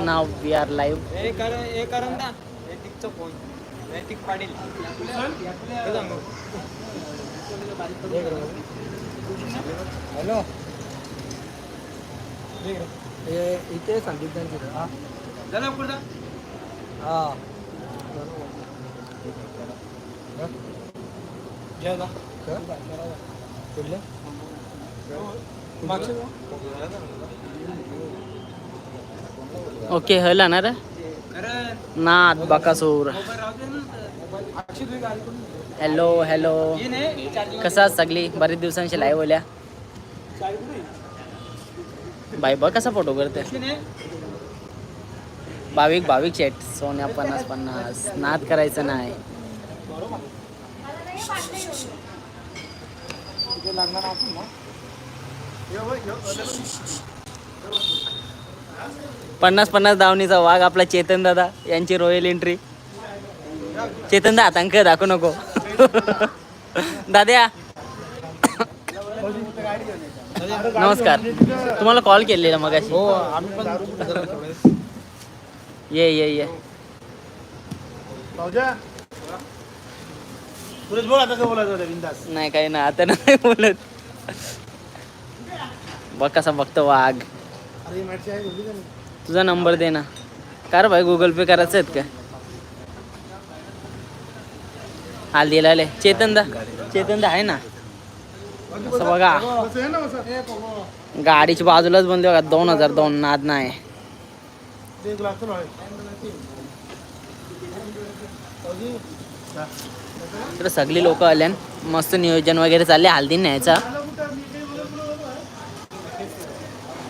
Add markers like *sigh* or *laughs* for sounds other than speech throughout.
Now we R live हे कर हे करून ना नैतिकचा फोन नैतिक पाटील. हे सांगू. हॅलो. इथे सांगितलं हा. झालं पुढं हा. जेवला कुठले ओके हल ना रे. नाद बकासूर. हॅलो हॅलो कसा सगळी? बरेच दिवसांची लाईव्ह ओल्या बाई बघ कसा फोटो करते. भाविक भाविक चेट सोन्या पन्नास पन्नास. नाद करायचं नाही. लागणार आपण पन्नास पन्नास धावणीचा वाघ आपला चेतन दादा यांची रॉयल एंट्री चेतन दा आतंक दाखवू नको. दाद्या. नमस्कार. तुम्हाला कॉल केलेला मगाशी. हो ये ये ये. नाही काही ना आता नाही बोलत. बघ कसा बघतो वाघ. तुझा नंबर दे ना. कर भाई गुगल पे करायचं आहेत का? हाल दिला आले. चेतन दा. चेतन दा आहे ना. असं बघा. गाडीच्या बाजूलाच बंद बघा. दोन हजार दोन नाद नाही. तर आहे. तर सगळी लोक आल्यान मस्त नियोजन वगैरे चालले हल्दी न्यायचा.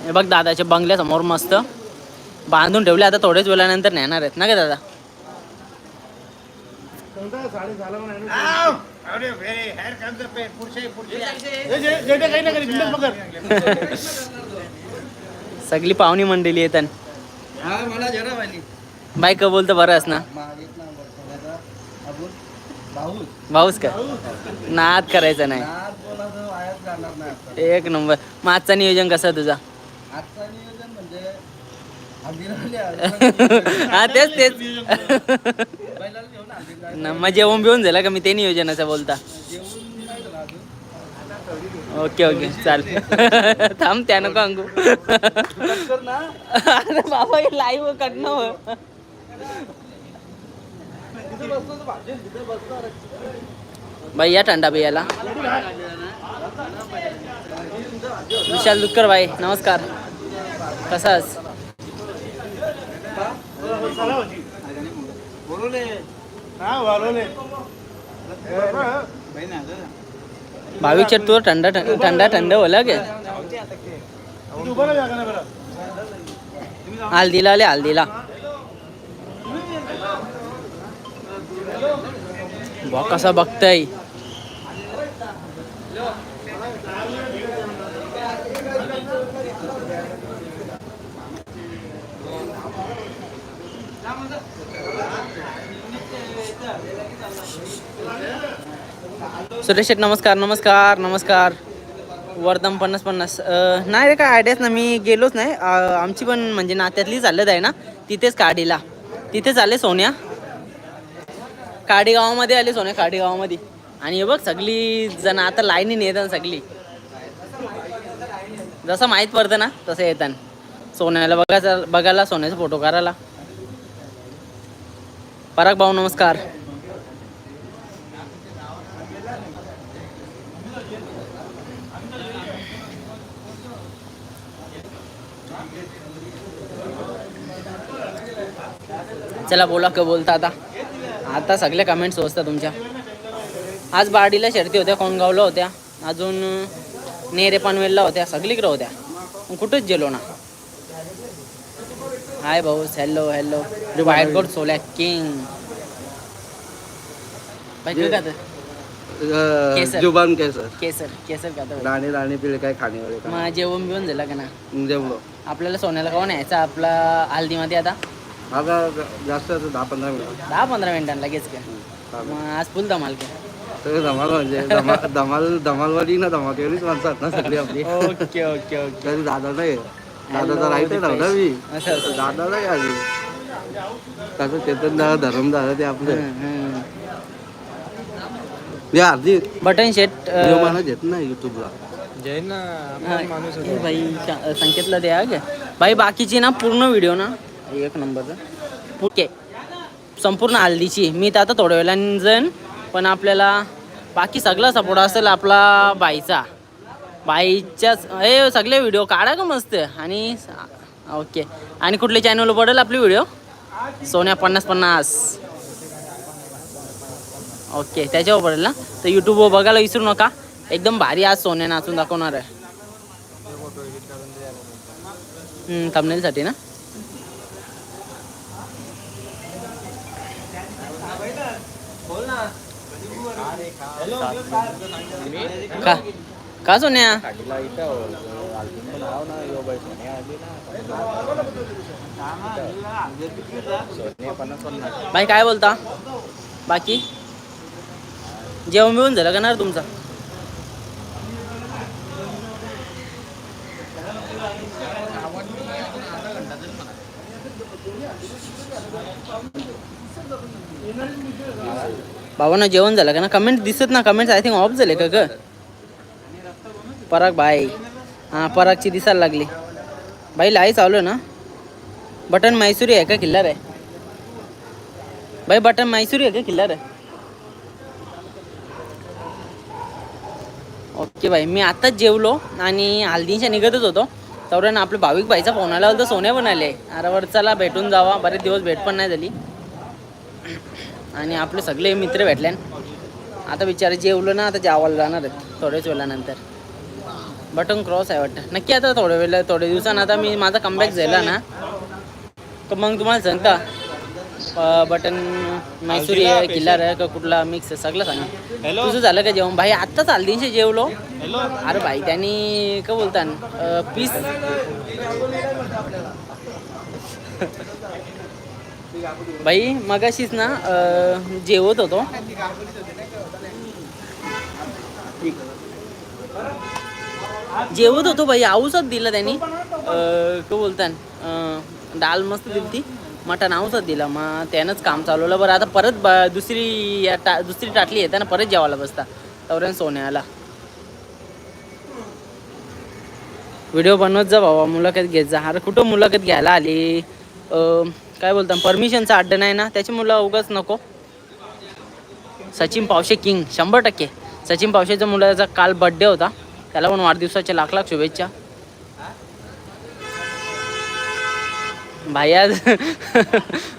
हे बघ दादाच्या बंगल्यासमोर मस्त. बांधून ठेवले आता थोड्याच वेळानंतर नेणार आहेत. ना का दादा? सगळी पाहुणी मंडळी येतात. हा मला जरा वाली बायक बोलतं ना? भाऊच का नाद करायचं नाही. एक नंबर. मग आजचा नियोजन कसं तुझा? हा तेच तेच. ना मग जेवण बिवून झालं का मी ते नियोजनाचं बोलता? ओके ओके चाल थांब त्या नको अंगू अरे बाबा लाईव्ह कडनं भाई या थंडा बियाला. विशाल दुक्कर भाई नमस्कार. कसास चला भाऊजी. हा, वाढवले. भाविक चट तू थंडा थंडा थंड होला गे हल्दीला आले हल्दीला. बा कसा बघताय सुरेश शेठ नमस्कार नमस्कार नमस्कार. वर्धम पन्नास पन्नास. नाही रे काय आयडियाच ना मी गेलोच नाही. आमची पण म्हणजे नात्यातली चालत आहे ना तिथेच काडीला. तिथेच आले सोन्या. काडी गावामध्ये आले सोन्या काडी गावामध्ये आणि हे बघ सगळी जण आता लाईनीने येतात सगळी. जसं माहीत पडतं ना तसं येतात. सोन्याला बघायचं बघायला सोन्याचा फोटो करायला पराग भाऊ नमस्कार. चला बोला का बोलता आता. आता सगळ्या कमेंट्स वाचता तुमच्या. आज बार्डीला शर्ती होत्या कोणगावला होत्या. अजून नेरे पनवेलला होत्या सगळीकडे होत्या. कुठंच गेलो ना. हाय भाऊ हॅलो हॅलो वाईट गोड सोल्या किंग काय? केसर. जुबान केसर. केसर केसर का राणी राणी पिळे काय खाणे वाले मग जेवण बिवून झालं का ना? जेवलो. आपल्याला सोन्याला काऊन यायचं आपला हल्दीमध्ये आता? आता जास्त असं दहा पंधरा मिनिट. दहा पंधरा मिनिटांना लगेच का? मग आज फुल धमाल का? सगळे धमाल म्हणजे धमाल धमाल धमालवाडी ना धमाकेवरीच माणसं आहेत ना सगळी आपली. Okay okay okay. तरी दादा नाही दादाचा राईट आहे ना मी असं असं. दादा नाही आली कसं चेतन दादा धरम दादा ते आपलं. अर्धी बटन शेट मला घेत नाही युट्यूबला ना आपण माणूस होतो. भाई चा- संकेतला द्या गे भाई बाकीची ना पूर्ण व्हिडिओ ना. एक नंबरचा. ओके संपूर्ण हल्दीची. मी तर आता थोड्या वेळाने जाईन पण आपल्याला बाकी सगळा सपोर्ट असेल आपला बाईचा. बाईच्याच हे सगळे व्हिडिओ काढा का मस्त. आणि ओके. आणि कुठल्या चॅनलवर पडेल आपली व्हिडिओ सोन्या पन्नास पन्नास. ओके त्याच्यावर पडेल ना तर यूट्यूबवर बघायला विसरू नका. एकदम भारी आज सोन्या नाचून दाखवणार आहे. थंबनेलसाठी ना? का? का सोन्या? बाई काय बोलता? बाकी? जेवण बिवून झालं का ना तुमचा? बाबांना जेवण झालं का ना? कमेंट दिसत ना कमेंट आय थिंक ऑफ झाले का ग? पराग बाय हां परागची दिसायला लागली. बाई लाई चालू आहे ना? बटन मैसुरी आहे का किल्लर आहे? बाई बटन मैसुरी आहे का किल्लर आहे? ओके बाई मी आत्ताच जेवलो आणि हल्दींच्या निघतच होतो. तेवढ्या आपलं भाविक बाईचा फोन आला होता सोने पण आले अरावर चला भेटून जावा. बरेच दिवस भेट पण नाही झाली. आणि आपले सगळे मित्र भेटले. आता बिचारे जेवलो ना आता जेवायला जाणार आहेत थोड्याच वेळानंतर. बटन क्रॉस आहे वाटतं. नक्की आता थोड्या वेळेला थोड्या दिवसानं आता मी माझा कमबॅक झाला ना. तर मग तुम्हाला सांगता बटन मैसुरी आहे किल्लार आहे का कुठला मिक्स आहे सगळं सांग. तुझं झालं का जेवण? भाई आत्ताच हल्दींशी जेवलो. अरे भाई त्यांनी काय बोलतात पीस? भाई मगाशीच ना जेवत होतो. जेवत होतो भाई आऊसच दिला त्यांनी. बोलतात अं, डाळ मस्त दिली ती मटण आऊसच दिलं मग त्यानंच काम चालवलं. बरं आता परत ब- दुसरी या टा दुसरी टाटली येते ना परत जेवायला बसता. तवऱ्यान सोन्याला. व्हिडिओ बनवत जा बाबा मुलाखत घेत जा. अरे कुठं मुलाखत घ्यायला आली? काय बोलता परमिशनचा अड्डा नाही ना? त्याची मुलं उगाच नको. सचिन पावशे किंग शंभर टक्के. सचिन पावशेच्या मुलाचा काल बड्डे होता. त्याला पण वाढदिवसाच्या लाख लाख शुभेच्छा. भाई आज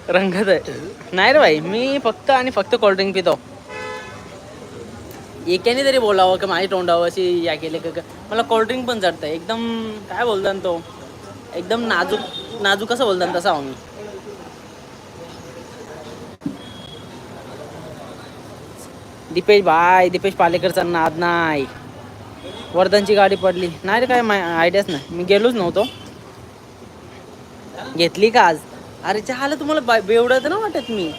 रंगत आहे. नाही रे भाई मी फक्त आणि फक्त कोल्ड्रिंक पितो. एकाने तरी बोलावं की माझी तोंडावं अशी या केले का मला कोल्ड्रिंक पण चढतं एकदम काय बोलता ना तो? एकदम नाजूक नाजूक कसं बोलतात तसा आहो मी दीपेश भाई दीपेश पालेकरचा नाद नाही. वर्धनची गाडी पडली. नाही रे काय मा आयडियाच नाही. मी गेलोच नव्हतो. घेतली का आज? अरे चहाला तुम्हाला बेवडत ना वाटत मी.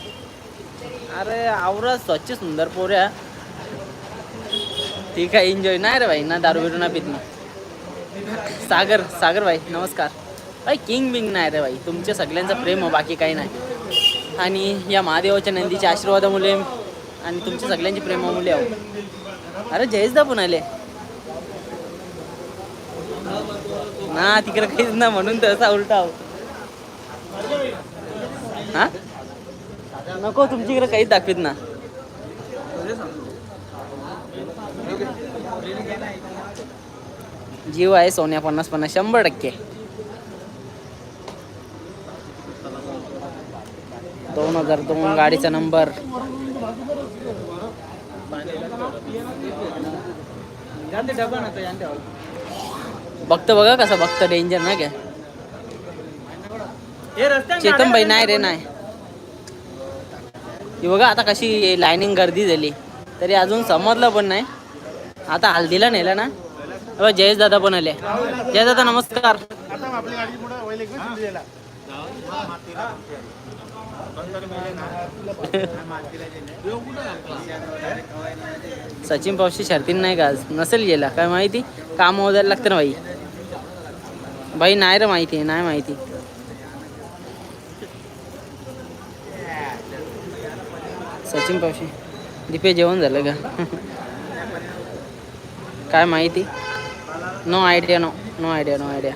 अरे आवरा स्वच्छ सुंदर पोऱ्या ठीक आहे एन्जॉय नाही रे भाई ना दारू बिरू ना पित ना सागर सागर भाई नमस्कार. भाई किंग बिंग नाही रे भाई तुमच्या सगळ्यांचं प्रेम हो बाकी काही नाही. आणि या महादेवाच्या नंदीच्या आशीर्वादामुळे आणि तुमच्या सगळ्यांची प्रेमामुळे आहो. अरे जयेशदा पण आले. ना तिकडे काहीच ना म्हणून तसा उलटा आहो. हा? नको तुमच्याकडे काहीच दाखवीत ना. जीव आहे सोन्या पन्नास पन्नास शंभर टक्के. दोन हजार दोन गाडीचा नंबर. बघतं बघा कसं बघतं डेंजर ना काय. चेतन भाई नाही रे नाही. ही बघा आता कशी लाईनिंग गर्दी झाली. तरी अजून समजलं पण नाही. आता हल्दीला नेलं ना. बघा जयेश दादा पण आले. जयेश दादा नमस्कार. सचिन पावशी शर्तीन नाही का आज? नसेल गेला. काय माहिती? काम वगैरे लागतं ना भाई भाई नाही रे माहिती नाही माहिती. सचिन पावशी. दीपे जेवण झालं का? काय माहिती? No idea no no idea no idea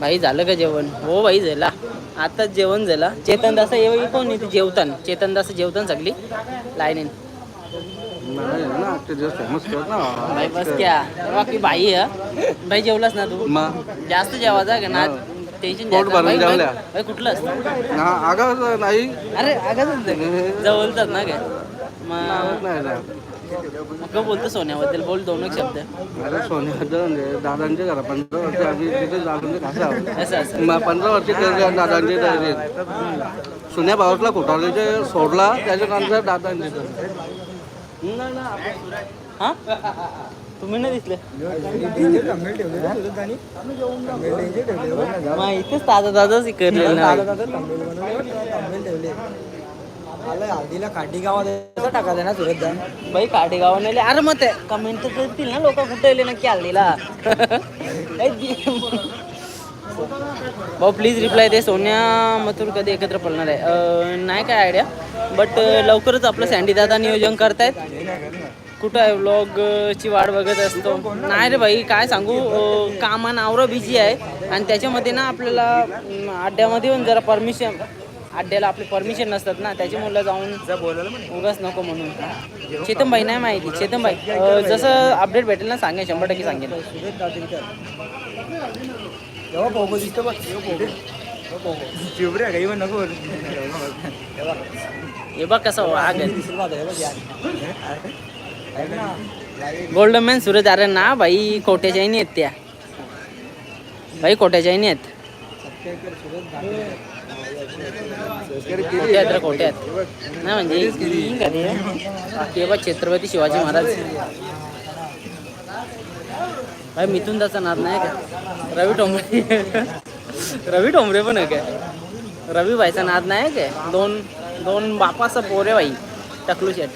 भाई झालं का जेवण? हो भाई झाला. आताच जेवण झालं. चेतन दास ये कोण येते जेवतान. चेतन दास जेवतान सगळी. लाईनीन नाही ना आजचे दिवस फेमस करत ना. भाई बस क्या. बाकी भाई आहे भाई जेवलास ना तू? जास्त जेवायचा का? ना टेन्शन पोट भरून जेवल्या. कुठलं असतं? अगं नाही. अरे जवळचाच ना काय? मग नाही ना. मग काय बोलतो सोन्याबद्दल? बोल दोन एक शब्द. अरे सोन्याबद्दल म्हणजे दादांचे घरा. पंधरा वर्ष आम्ही तिथे दादांचे आहोत असं पंधरा वर्ष केले दादांचे तयारी सुन्या भावातला खोटावलेचे सोडला त्याच्यानंतर दादांचे नाही ना हा? तुम्ही नाही दिसले? मग इथेच ताजा ताजाच ना हळदीला काठी गावात टाकायचं ना सुरत बाई काटे गावाने अरे मग ते कमेंट तर करतील ना लोक. कुठे आले नक्की हल्दीला *laughs* भाऊ प्लीज रिप्लाय दे. सोन्या मथुर कधी एकत्र पडणार आहे? नाही काय आयडिया बट लवकरच आपलं सँडी दादा नियोजन करतायत. कुठं आहे व्लॉग ची वाट बघत असतो? नाही रे भाई काय सांगू? अं, कामान आवरं बिझी आहे. आणि त्याच्यामध्ये ना आपल्याला अड्ड्यामध्ये येऊन जरा परमिशन अड्ड्याला आपली परमिशन नसतात ना त्याच्यामुळे जाऊन उगाच नको म्हणून. चेतन भाई नाही माहिती चेतन भाई जसं अपडेट भेटेल ना सांगेल शंभर टक्के सांगेल हे बघ कसं वाघ गोल्डमॅन बघ मॅन सूरज अरे ना भाई कोट्याच्याही नाही आहेत त्या. भाई कोट्याच्याही नाही आहेत. कोट्या आहेत आहेत. नाही म्हणजे ते बघ छत्रपती शिवाजी महाराज. भाई मिथून त्याचा नाद नाही का? रवी टोंबरे रवी टोंबरे पण आहे काय? रवी भाईचा नाद नाही काय? दोन दोन बापाचं पोरे भाई टकलू शेट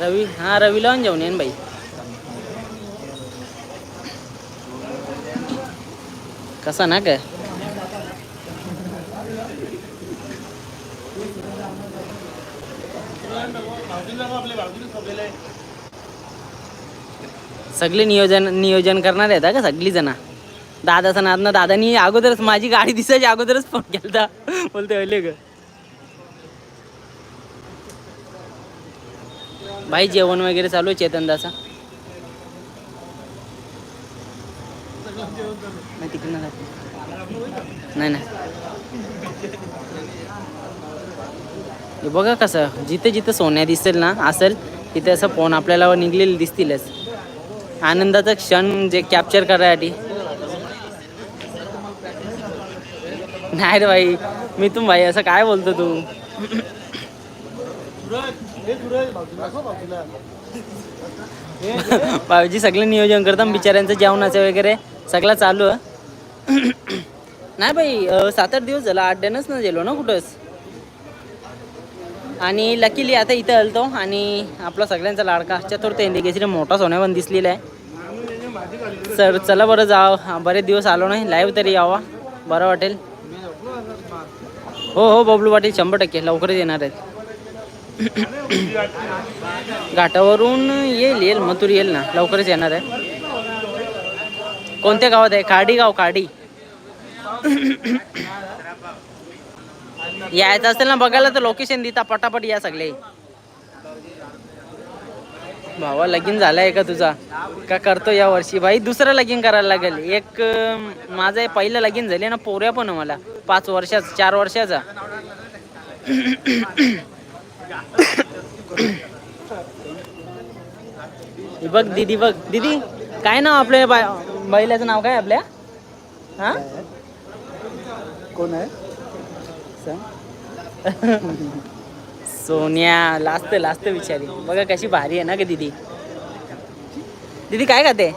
रवी हा रवी लावून जाऊन येईन बाई. कसा ना काय सगळे नियोजन नियोजन करणार आहेत का सगळी जण दादाचा नाद ना दादानी अगोदरच माझी गाडी दिसायची अगोदरच फोन केलता. बोलते अले ग. भाई जेवण वगैरे चालू आहे चेतनदाचा? नाही नाही. नाही बघा कसं जिथे जिथे सोन्या दिसेल ना असेल तिथे असं फोन आपल्याला निघलेले दिसतीलच. आनंदाचा क्षण जे कॅप्चर करायसाठी. नाही रे भाई मी तुम भाई असं काय बोलतो तू हे सुरज भाऊजीला दाखव भाऊजीला भाऊजी सगळं नियोजन करतात बिचाऱ्यांचं जेवणाचं वगैरे. सगळं चालू आहे. नाही बाई सात आठ दिवस झाला आठ डनच ना गेलो ना कुठंच. आणि लकीली आता इथं आलतो आणि आपला सगळ्यांचा लाडका चतुर्थ इंडिकेशन मोठा सोन्या पण दिसलेला आहे. सर चला बरं जाव. बरेच दिवस आलो नाही. लाईव्ह तरी यावा. बरं वाटेल. हो हो बबलू पाटील शंभर टक्के. लवकरच येणार आहेत. घाटावरून येईल येईल मथुर येईल ना. लवकरच येणार आहे. कोणत्या गावात आहे? काडी गाव काडी यायचं असेल ना बघायला तर लोकेशन देता पटापट या सगळे. भावा लगीन झालाय का तुझा? का करतो या वर्षी? भाई दुसरं लगीन करायला लागेल. एक माझं पहिलं लगीन झाले ना पोऱ्या पण मला. पाच वर्षाचा चार वर्षाचा. ही *coughs* बघ दीदी बघ. दीदी काय नाव आपल्या बाय बैलाचं नाव काय आपल्या? हा? कोण आहे? सोन्या लास्ट लास्ट विचारी. बघा कशी भारी आहे ना ग दीदी. दीदी काय खाते?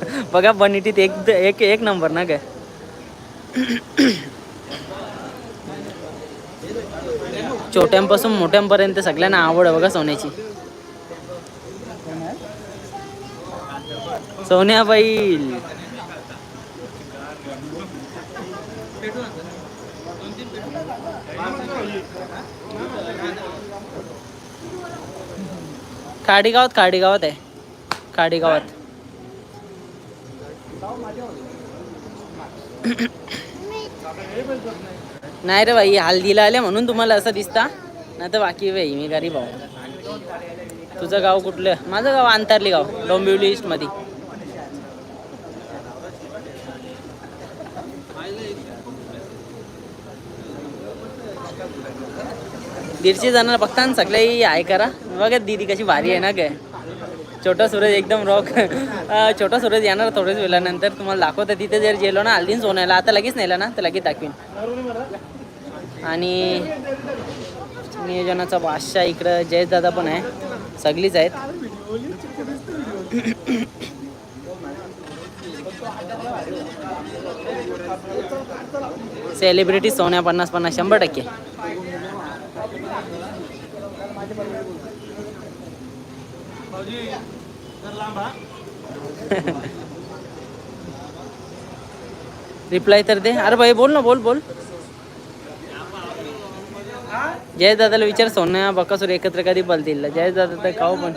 *laughs* बघा बनिटीत एक एक एक नंबर ना ग. छोट्यांपासून मोठ्यांपर्यंत सगळ्यांना आवड आहे बघा सोन्याची. सोन्या बैल खाडी गावात खाडी गावात आहे. खाडी गावात *coughs* *coughs* नाही रे भाई हल्दीला आले म्हणून तुम्हाला असं दिसता. नाही तर बाकी भाई मी गरीब आहो. तुझं गाव कुठलं? माझं गाव अंतरली गाव डोंबिवली ईस्टमध्ये दीडशे जणांना बघता ना सगळे आहे करा. बघा दीदी कशी भारी आहे ना काय छोटा सूरज एकदम रॉक *laughs* छोटा सूरज येणार थोड्याच वेळानंतर. तुम्हाला दाखवतं तिथे जर गेलो ना आलदीन सोन्याला आता लगेच नेला ना तर लगेच दाखवीन. आणि नियोजनाचा बादशाह इकडं जयेश दादा पण आहे. सगळीच आहेत. सेलिब्रिटी सोन्या पन्नास पन्नास शंभर टक्के. रिप्लाय *laughs* तर दे. अरे भाई बोल ना बोल बोल. जय दादाला विचार सोन्या बकासूर एकत्र कधी बलतील? जय दादा तर खाऊ पण.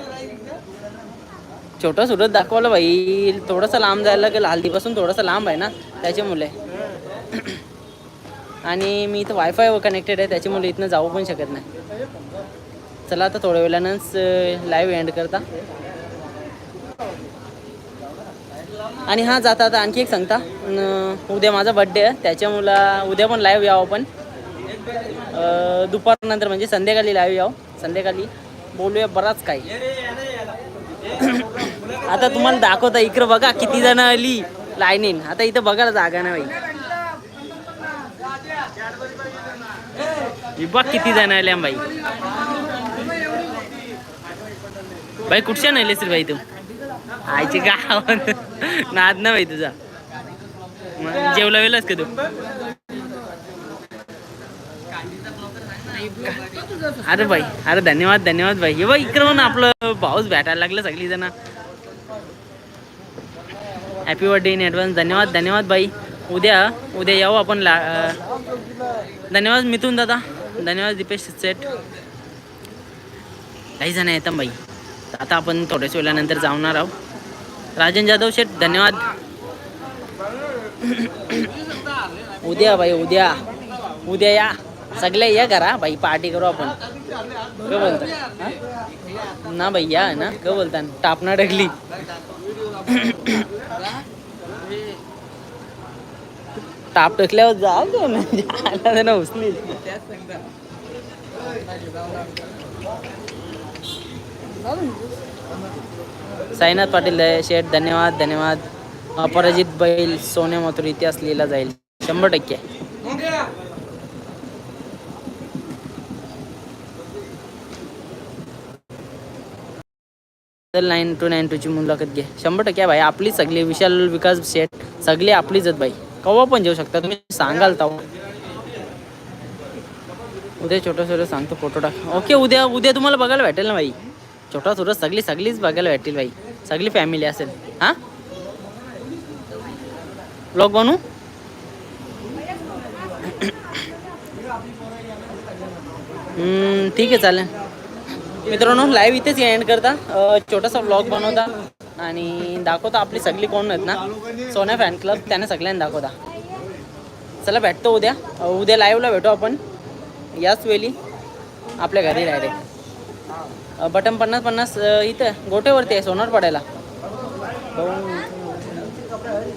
छोटा सुरत दाखवलं भाई. थोडंसं लांब जायला लागेल. हल्दीपासून थोडंसं लांब आहे ना त्याच्यामुळे. *clears throat* आणि मी इथं वायफाय कनेक्टेड आहे त्याच्यामुळे इथनं जाऊ पण शकत नाही. चला आता थोड्या वेळानंच लाईव्ह एंड करता. आणि हा जाता आता आणखी एक सांगता उद्या माझा बड्डे आहे त्याच्यामुळे उद्या पण लाईव्ह यावं आपण. दुपारनंतर म्हणजे संध्याकाळी लाईव्ह यावं. संध्याकाळी बोलूया बराच काही. आता तुम्हाला दाखवता इकडं बघा किती जण आली. लाईनीन आता इथं बघायला जागा नाही बाई. बघ किती जण आल्या बाई. बाई कुठच्या नाही सर बाई तू? आईची गाव. नाद ना बाई तुझा. मग जेवला वेळच का तू? अरे बाई अरे धन्यवाद धन्यवाद बाई. हे बाई इकडं आपलं पाऊस भेटायला लागलं सगळी जण. हॅपी बर्थडे इन ॲडव्हान्स धन्यवाद धन्यवाद बाई. उद्या उद्या येऊ आपण ला धन्यवाद मिथून दादा. धन्यवाद दीपेश सेट काही जण येतात बाई. आता आपण थोड्याच वेळानंतर जाणार आहोत. राजन जाधव शेठ धन्यवाद. उद्या बाई उद्या. उद्या या. सगळे या करा. बाई पार्टी करू आपण. काय बोलता? ना भाई या ना. काय बोलता? टापना डगली टाप टकल्यावर जा ना उचली साईनाथ पाटील शेठ धन्यवाद धन्यवाद. अपराजित बैल सोन्या मथुर इतिहास लिहिला जाईल. शंभर टक्के. नाईन टू नाईन टूची मुलाखत घे. शंभर टक्के भाई आपली सगळी विशाल विकास शेठ सगळी आपलीच आहेत बाई कवा पण जेऊ शकता तुम्ही सांगाल तेव्हा उद्या छोटं छोटं सांगतो फोटो टाक. ओके उद्या उद्या तुम्हाला बघायला भेटेल ना बाई छोटा सुरज सगळी सगळीच बघायला भेटतील बाई. सगळी फॅमिली असेल. हां? ब्लॉग बनवू? ठीक आहे चालेल. मित्रांनो लाईव्ह इथेच एंड करता. छोटासा ब्लॉग बनवता आणि दाखवता आपली सगळी कोण आहेत ना. सोन्या फॅन क्लब त्याने सगळ्यांना दाखवता. चला भेटतो उद्या. उद्या लाईव्हला भेटू आपण. याच वेळी आपल्या घरी डायरेक्ट बटन पन्नास पन्नास इथं गोटेवरती आहे सोनार पडायला.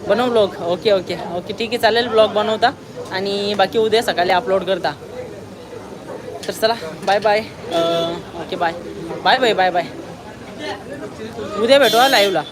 बनव ब्लॉग ओके ओके ओके ठीक आहे चालेल ब्लॉग बनवता. आणि बाकी उद्या सकाळी अपलोड करता. तर चला bye bye okay bye bye bye bye bye उद्या भेटू हा लाईव्हला